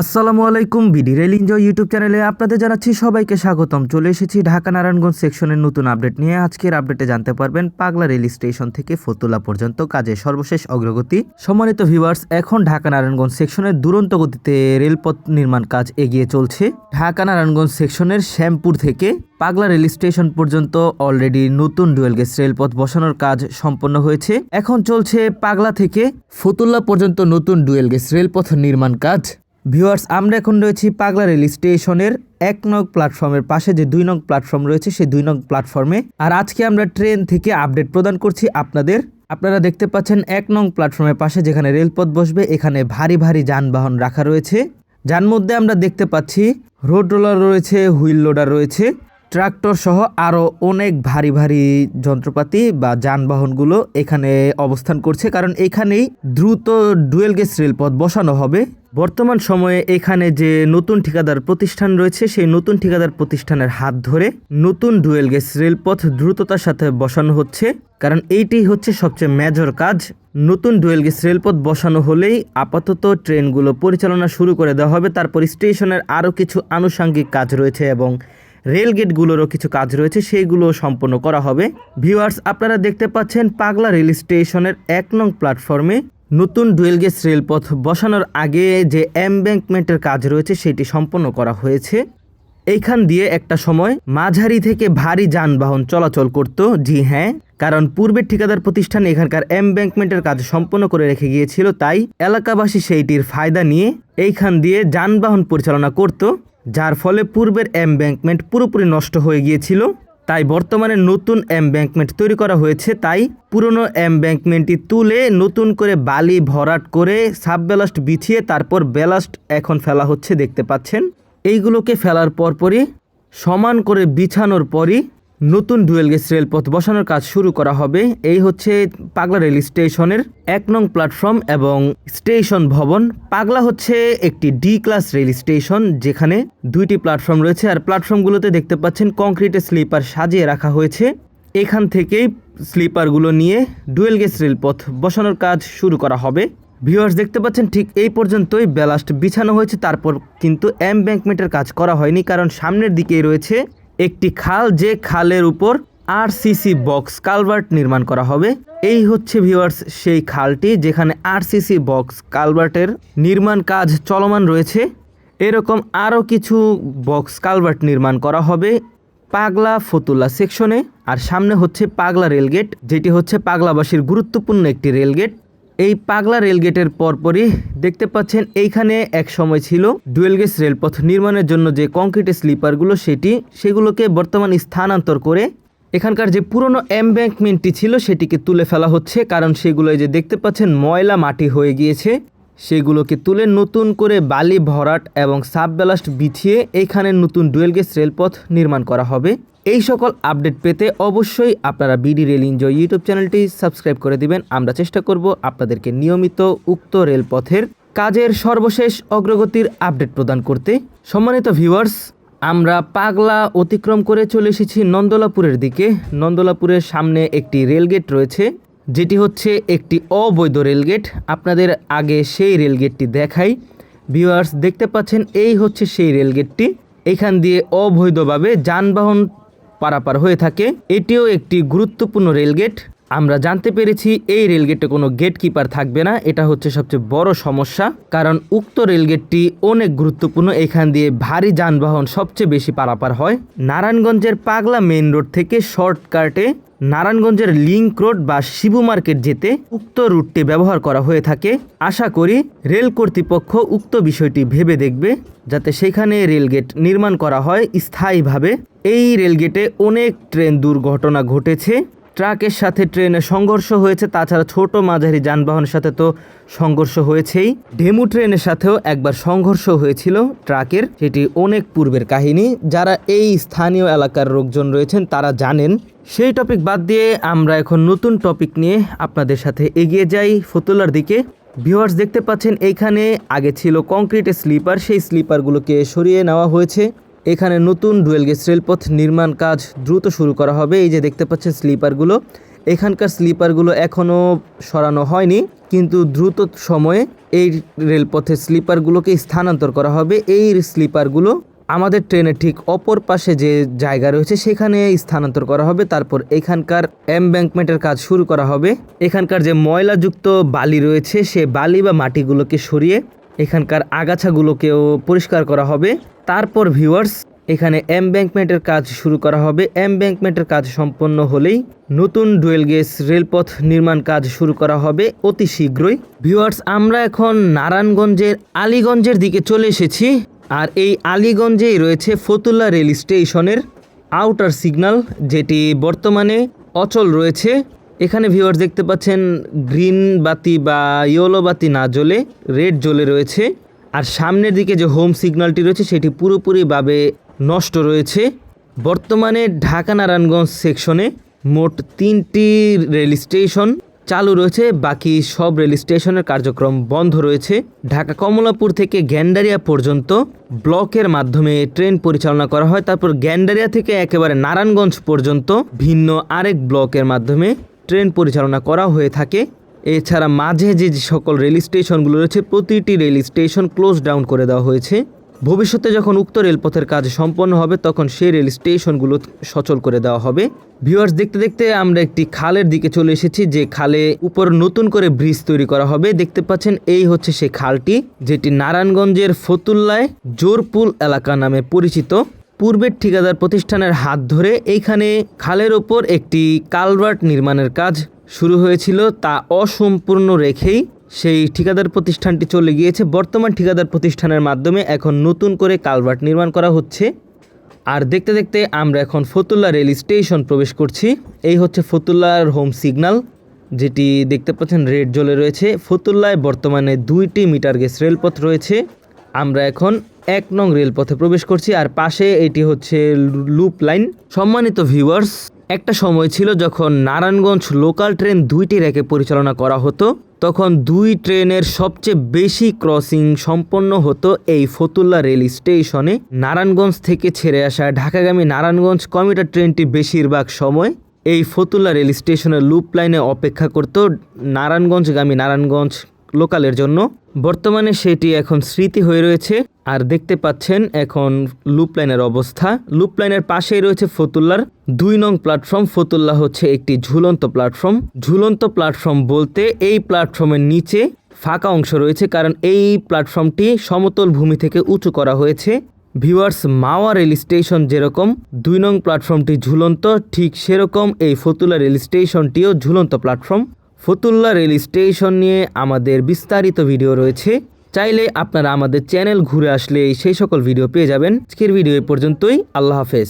আসসালামু আলাইকুম BD rail enjoy YouTube চ্যানেলে আপনাদের জানাচ্ছি সবাইকে স্বাগতম। চলে এসেছি ঢাকা নারায়ণগঞ্জ সেকশনের নতুন আপডেট নিয়ে। আজকের আপডেটে জানতে পারবেন পাগলা রেল স্টেশন থেকে ফতুল্লা পর্যন্ত কাজের সর্বশেষ অগ্রগতি। সম্মানিত ভিউয়ার্স, এখন ঢাকা নারায়ণগঞ্জ সেকশনের দুরন্ত গতিতে রেলপথ নির্মাণ কাজ এগিয়ে চলছে। ঢাকা নারায়ণগঞ্জ সেকশনের শ্যামপুর থেকে পাগলা রেল স্টেশন পর্যন্ত অলরেডি নতুন ডুয়েল গেজ রেলপথ বসানোর কাজ সম্পন্ন হয়েছে। এখন চলছে পাগলা থেকে ফতুল্লা পর্যন্ত নতুন ডুয়েল গেজ রেলপথ নির্মাণ কাজ। ভিউয়ার্স আমরা এখন রয়েছি পাগলা রেল স্টেশনের এক নং প্ল্যাটফর্মের পাশে, যে দুই নং প্ল্যাটফর্ম রয়েছে, সেই দুই নং প্ল্যাটফর্মে। আর আজকে আমরা ট্রেন থেকে আপডেট প্রদান করছি আপনাদের। আপনারা দেখতে পাচ্ছেন এক নং প্ল্যাটফর্মের পাশে, যেখানে রেলপথ বসবে, এখানে ভারী ভারী যানবাহন রাখা রয়েছে। যার মধ্যে আমরা দেখতে পাচ্ছি, রোড রোলার রয়েছে, হুইল লোডার রয়েছে। ট্রাক্টর সহ আরও অনেক ভারী ভারী যন্ত্রপাতি বা যানবাহনগুলো এখানে অবস্থান করছে, কারণ এখানেই দ্রুত ডুয়েল গেস রেলপথ বসানো হবে। বর্তমান সময়ে এখানে যে নতুন ঠিকাদার প্রতিষ্ঠান রয়েছে, সেই নতুন ঠিকাদার প্রতিষ্ঠানের হাত ধরে নতুন ডুয়েল গেস রেলপথ দ্রুততার সাথে বসানো হচ্ছে, কারণ এইটি হচ্ছে সবচেয়ে মেজর কাজ। নতুন ডুয়েল গেজ রেলপথ বসানো হলেই আপাতত ট্রেনগুলো পরিচালনা শুরু করে দেওয়া হবে। তারপর স্টেশনের আরও কিছু আনুষাঙ্গিক কাজ রয়েছে এবং রেল গেটগুলোরও কিছু কাজ রয়েছে, সেইগুলো সম্পন্ন করা হবে। ভিউয়ার্স, আপনারা দেখতে পাচ্ছেন পাগলা রেল স্টেশনের এক নং প্ল্যাটফর্মে নতুন ডুয়েল গেজ রেলপথ বসানোর আগে যে এমব্যাঙ্কমেন্টের কাজ রয়েছে, সেটি সম্পন্ন করা হয়েছে। এইখান দিয়ে একটা সময় মাঝারি থেকে ভারী যানবাহন চলাচল করত, জি হ্যাঁ কারণ পূর্বের ঠিকাদার প্রতিষ্ঠান এখানকার এমব্যাঙ্কমেন্টের কাজ সম্পন্ন করে রেখে গিয়েছিল, তাই এলাকাবাসী সেইটির ফায়দা নিয়ে এইখান দিয়ে যানবাহন পরিচালনা করত। যার ফলে পূর্বের এমব্যাঙ্কমেন্ট পুরোপুরি নষ্ট হয়ে গিয়েছিল। তাই বর্তমানে নতুন এমব্যাঙ্কমেন্ট তৈরি করা হয়েছে। তাই পুরনো এমব্যাঙ্কমেন্টটি তুলে নতুন করে বালি ভরাট করে সাব ব্যালাস্ট বিছিয়ে তারপর ব্যালাস্ট এখন ফেলা হচ্ছে, দেখতে পাচ্ছেন। এইগুলোকে ফেলার পরপরই সমান করে বিছানোর পরই নতুন ডুয়েল গেজ রেলপথ বসানোর কাজ শুরু করা হবে। এই হচ্ছে পাগলা রেল স্টেশনের এক নং প্ল্যাটফর্ম এবং স্টেশন ভবন। পাগলা হচ্ছে একটি ডি ক্লাস রেল স্টেশন যেখানে দুইটি প্ল্যাটফর্ম রয়েছে আর প্ল্যাটফর্মগুলোতে দেখতে পাচ্ছেন কংক্রিটের স্লিপার সাজিয়ে রাখা হয়েছে। এখান থেকেই স্লিপারগুলো নিয়ে ডুয়েল গেজ রেলপথ বসানোর কাজ শুরু করা হবে। ভিউয়ার্স, দেখতে পাচ্ছেন ঠিক এই পর্যন্তই ব্যালাস্ট বিছানো হয়েছে। তারপর কিন্তু এমব্যাঙ্কমেন্টের কাজ করা হয়নি, কারণ সামনের দিকেই রয়েছে একটি খাল যে খালের উপর আর আরসিসি বক্স কালভার্ট নির্মাণ করা হবে। এই হচ্ছে ভিউয়ার্স সেই খালটি যেখানে আর আরসিসি বক্স কালভার্টের নির্মাণ কাজ চলমান রয়েছে। এরকম আরও কিছু বক্স কালভার্ট নির্মাণ করা হবে পাগলা ফতুল্লা সেকশনে। আর সামনে হচ্ছে পাগলা রেলগেট, যেটি হচ্ছে পাগলাবাসীর গুরুত্বপূর্ণ একটি রেলগেট। এই পাগলা রেলগেটের পরপরই দেখতে পাচ্ছেন এইখানে এক সময় ছিল ডুয়েল গেজ রেলপথ নির্মাণের জন্য যে কংক্রিটের স্লিপারগুলো সেটি, সেগুলোকে বর্তমান স্থানান্তর করে এখানকার যে পুরনো এমব্যাঙ্কমেন্টটি ছিল সেটিকে তুলে ফেলা হচ্ছে। কারণ সেগুলো যে দেখতে পাচ্ছেন, ময়লা মাটি হয়ে গিয়েছে। সেগুলোকে তুলে নতুন করে বালি, ভরাট এবং সাব ব্যালাস্ট বিছিয়ে এইখানে নতুন ডুয়েল গেজ রেলপথ নির্মাণ করা হবে। এই সকল আপডেট পেতে অবশ্যই আপনারা বিডি রেল এনজয় ইউটিউব চ্যানেলটি সাবস্ক্রাইব করে দিবেন। আমরা চেষ্টা করব আপনাদেরকে নিয়মিত উক্ত রেলপথের কাজের সর্বশেষ অগ্রগতির আপডেট প্রদান করতে। সম্মানিত ভিউয়ার্স, আমরা পাগলা অতিক্রম করে চলে এসেছি নন্দলাপুরের দিকে। নন্দলাপুরের সামনে একটি রেলগেট রয়েছে। যেটি হচ্ছে একটি অবৈধ রেলগেট। আপনাদের আগে সেই রেলগেটটি দেখাই। ভিউয়ার্স, দেখতে পাচ্ছেন, এই হচ্ছে সেই রেলগেটটি। এখান দিয়ে অবৈধভাবে যানবাহন পারাপার হয়ে থাকে। এটিও একটি গুরুত্বপূর্ণ রেলগেট। আমরা জানতে পেরেছি এই রেলগেটে কোনো গেট কিপার থাকবে না, এটা হচ্ছে সবচেয়ে বড় সমস্যা, কারণ উক্ত রেলগেটটি অনেক গুরুত্বপূর্ণ, এখান দিয়ে ভারী যানবাহন সবচেয়ে বেশি পারাপার হয়। নারায়ণগঞ্জের পাগলা মেইন রোড থেকে শর্টকাটে নারায়ণগঞ্জের লিঙ্ক রোড বা শিবু মার্কেট যেতে উক্ত রুটটি ব্যবহার করা হয়ে থাকে। আশা করি রেল কর্তৃপক্ষ উক্ত বিষয়টি ভেবে দেখবে, যাতে সেখানে রেলগেট নির্মাণ করা হয় স্থায়ীভাবে। এই রেলগেটে অনেক ট্রেন দুর্ঘটনা ঘটেছে ট্রাকের সাথে ট্রেনের সংঘর্ষ হয়েছে, তাছাড়া ছোট মাঝারি যানবাহনের সাথে তো সংঘর্ষ হয়েছেই। ডেমু ট্রেনের সাথেও একবার সংঘর্ষ হয়েছিল ট্রাকের, সেটি অনেক পূর্বের কাহিনী। যারা এই স্থানীয় এলাকার লোকজন রয়েছেন, তারা জানেন। সেই টপিক বাদ দিয়ে আমরা এখন নতুন টপিক নিয়ে আপনাদের সাথে এগিয়ে যাই ফতুল্লার দিকে। ভিউয়ার্স, দেখতে পাচ্ছেন, এইখানে আগে ছিল কংক্রিটের স্লিপার, সেই স্লিপারগুলোকে সরিয়ে নেওয়া হয়েছে। এখানে নতুন ডুয়েল গেজ রেলপথ নির্মাণ কাজ দ্রুত শুরু করা হবে। এই যে দেখতে পাচ্ছেন স্লিপারগুলো, এখানকার স্লিপারগুলো এখনও সরানো হয়নি, কিন্তু দ্রুত সময়ে এই রেলপথের স্লিপারগুলোকে স্থানান্তর করা হবে। এই স্লিপারগুলো আমাদের ট্রেনের ঠিক অপর পাশে যে জায়গা রয়েছে, সেখানে স্থানান্তর করা হবে। তারপর এখানকার এমব্যাঙ্কমেন্টের কাজ শুরু করা হবে। এখানকার যে ময়লাযুক্ত বালি রয়েছে, সে বালি বা মাটিগুলোকে সরিয়ে এখানকার আগাছাগুলোকেও পরিষ্কার করা হবে। তারপর ভিউয়ার্স এখানে এমব্যাঙ্কমেন্টের কাজ শুরু করা হবে। এমব্যাঙ্কমেন্টের কাজ সম্পন্ন হলেই নতুন ডুয়েল গেজ রেলপথ নির্মাণ কাজ শুরু করা হবে অতি শীঘ্রই। ভিউয়ার্স আমরা এখন নারায়ণগঞ্জের আলীগঞ্জের দিকে চলে এসেছি আর এই আলীগঞ্জেই রয়েছে ফতুল্লা রেল স্টেশনের আউটার সিগন্যাল যেটি বর্তমানে অচল রয়েছে। এখানে ভিউয়ার্স দেখতে পাচ্ছেন গ্রিন বাতি বা ইয়েলো বাতি না জ্বলে রেড জ্বলে রয়েছে। আর সামনের দিকে যে হোম সিগন্যালটি রয়েছে, সেটি পুরোপুরিভাবে নষ্ট রয়েছে। বর্তমানে ঢাকা নারায়ণগঞ্জ সেকশনে মোট তিনটি রেল স্টেশন চালু রয়েছে, বাকি সব রেল স্টেশনের কার্যক্রম বন্ধ রয়েছে। ঢাকা কমলাপুর থেকে গ্যান্ডারিয়া পর্যন্ত ব্লকের মাধ্যমে ট্রেন পরিচালনা করা হয়। তারপর গ্যান্ডারিয়া থেকে একেবারে নারায়ণগঞ্জ পর্যন্ত ভিন্ন আরেক ব্লকের মাধ্যমে ট্রেন পরিচালনা করা হয়ে থাকে। এছাড়া মাঝে যে সকল রেল স্টেশনগুলো রয়েছে, প্রতিটি রেল স্টেশন ক্লোজ ডাউন করে দেওয়া হয়েছে। ভবিষ্যতে যখন উক্ত রেলপথের কাজ সম্পন্ন হবে, তখন সেই রেল স্টেশনগুলো সচল করে দেওয়া হবে। ভিউয়ার্স দেখতে দেখতে আমরা একটি খালের দিকে চলে এসেছি, যে খালে উপর নতুন করে ব্রিজ তৈরি করা হবে। দেখতে পাচ্ছেন, এই হচ্ছে সেই খালটি, যেটি নারায়ণগঞ্জের ফতুল্লায় জোরপুল এলাকা নামে পরিচিত। পূর্বের ঠিকাদার প্রতিষ্ঠানের হাত ধরে এইখানে খালের ওপর একটি কালভার্ট নির্মাণের কাজ শুরু হয়েছিল তা অসম্পূর্ণ রেখেই। সেই ঠিকাদার প্রতিষ্ঠানটি চলে গিয়েছে। বর্তমান ঠিকাদার প্রতিষ্ঠানের মাধ্যমে এখন নতুন করে কালভার্ট নির্মাণ করা হচ্ছে। আর দেখতে দেখতে আমরা এখন ফতুল্লা রেল স্টেশন প্রবেশ করছি। এই হচ্ছে ফতুল্লার হোম সিগন্যাল যেটি দেখতে পাচ্ছেন রেড জ্বলে রয়েছে। ফতুল্লায় বর্তমানে দুইটি মিটার গেজ রেলপথ রয়েছে। আমরা এখন এক নং রেলপথে প্রবেশ করছি। আর পাশে এটি হচ্ছে লুপ লাইন। সম্মানিত ভিউয়ার্স একটা সময় ছিল যখন নারায়ণগঞ্জ লোকাল ট্রেন দুইটি রেকে পরিচালনা করা হতো, তখন দুই ট্রেনের সবচেয়ে বেশি ক্রসিং সম্পন্ন হতো এই ফতুল্লা রেল স্টেশনে। নারায়ণগঞ্জ থেকে ছেড়ে আসা ঢাকাগামী নারায়ণগঞ্জ কমিউটার ট্রেনটি বেশিরভাগ সময় এই ফতুল্লা রেল স্টেশনের লুপ লাইনে অপেক্ষা করত নারায়ণগঞ্জগামী নারায়ণগঞ্জ লোকালের জন্য। বর্তমানে সেটি এখন স্মৃতি হয়ে রয়েছে। আর দেখতে পাচ্ছেন এখন লুপ লাইনের অবস্থা। লুপ লাইনের পাশেই রয়েছে ফতুল্লার দুই নং প্ল্যাটফর্ম ফতুল্লা হচ্ছে একটি ঝুলন্ত প্ল্যাটফর্ম ঝুলন্ত প্ল্যাটফর্ম বলতে এই প্ল্যাটফর্মের নিচে ফাঁকা অংশ রয়েছে কারণ এই প্ল্যাটফর্মটি সমতল ভূমি থেকে উঁচু করা হয়েছে। ভিউয়ার্স, মাওয়া রেল স্টেশন যেরকম দুই নং প্ল্যাটফর্মটি ঝুলন্ত, ঠিক সেরকম এই ফতুল্লা রেল স্টেশনটিও ঝুলন্ত প্ল্যাটফর্ম ফতুল্লা রেল স্টেশন নিয়ে আমাদের বিস্তারিত ভিডিও রয়েছে। চাইলে আপনারা আমাদের চ্যানেল ঘুরে আসলে সেই সকল ভিডিও পেয়ে যাবেন। আজকের ভিডিও এ পর্যন্তই, আল্লাহ হাফেজ।